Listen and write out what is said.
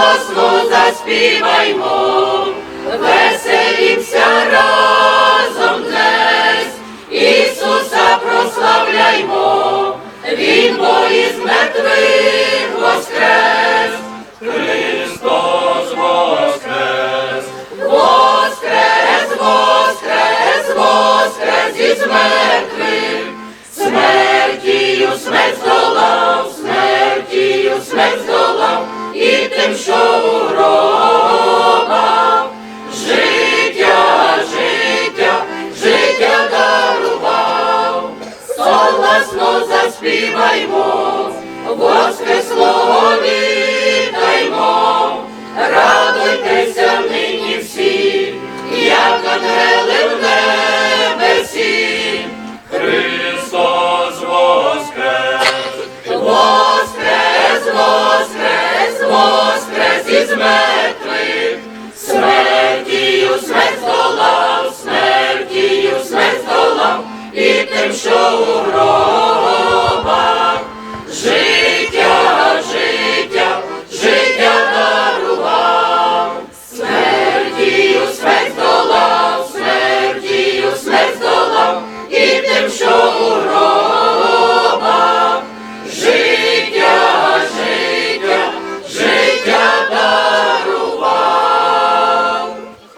Согласно заспіваймо, веселімся разом днес, Ісуса прославляймо, Він бо із мертвих воскрес, Христос воскрес, воскрес, воскрес, воскрес із мертвих, тим, що у гробах, життя, життя, життя дарував, согласно заспіваймо, воскреслого вітаймо, радуйтеся нині всі, як ангели в небесі. Тим, що у життя,